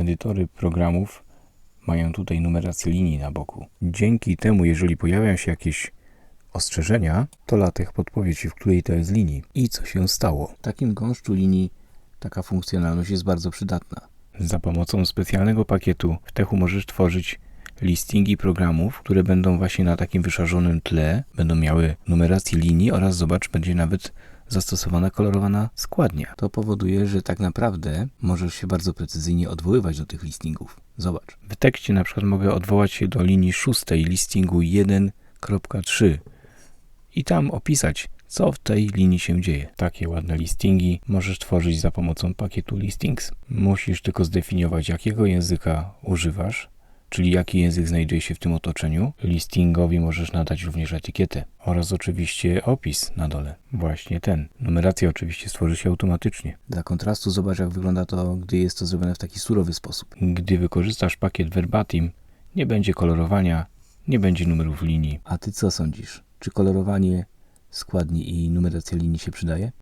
Edytory programów mają tutaj numerację linii na boku. Dzięki temu, jeżeli pojawiają się jakieś ostrzeżenia, to LaTeX podpowie Ci, w której to jest linii i co się stało. W takim gąszczu linii taka funkcjonalność jest bardzo przydatna. Za pomocą specjalnego pakietu w Techu możesz tworzyć listingi programów, które będą właśnie na takim wyszarzonym tle, będą miały numerację linii oraz zobacz, będzie nawet zastosowana kolorowana składnia. To powoduje, że tak naprawdę możesz się bardzo precyzyjnie odwoływać do tych listingów. Zobacz. W tekście na przykład mogę odwołać się do linii szóstej listingu 1.3 i tam opisać, co w tej linii się dzieje. Takie ładne listingi możesz tworzyć za pomocą pakietu listings. Musisz tylko zdefiniować, jakiego języka używasz, czyli jaki język znajduje się w tym otoczeniu. Listingowi możesz nadać również etykietę oraz oczywiście opis na dole. Właśnie ten. Numeracja oczywiście stworzy się automatycznie. Dla kontrastu zobacz, jak wygląda to, gdy jest to zrobione w taki surowy sposób. Gdy wykorzystasz pakiet Verbatim, nie będzie kolorowania, nie będzie numerów linii. A ty co sądzisz? Czy kolorowanie składni i numeracja linii się przydaje?